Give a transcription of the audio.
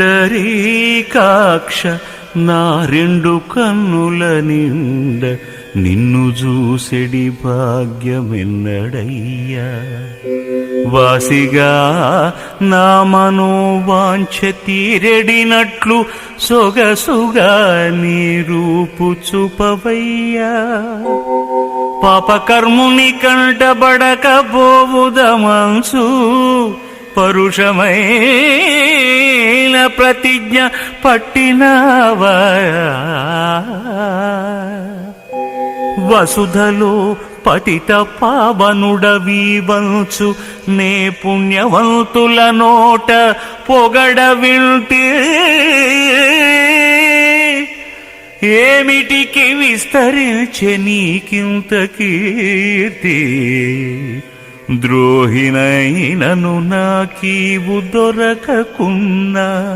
పుండరీకాక్ష నా రెండు కన్నుల నిండ నిన్ను చూసెడి భాగ్యమెన్నడయ్యా. వాసిగా నా మనోవాంఛ తీరెడినట్లు సొగసుగా నీ రూపు చూపవయ్యా. పాపకర్ముని కంటబడక బోవుదమంసు పరుషమై ప్రతిజ్ఞ పట్టినవా? వసుధలో పతిత పావనుడవీవంచు నే పుణ్యవంతుల నోట పొగడ వింటే ఏమిటికి విస్తరించే నీకింత కీర్తి? ద్రోహినైనను నాకీవు దొరకకున్నా.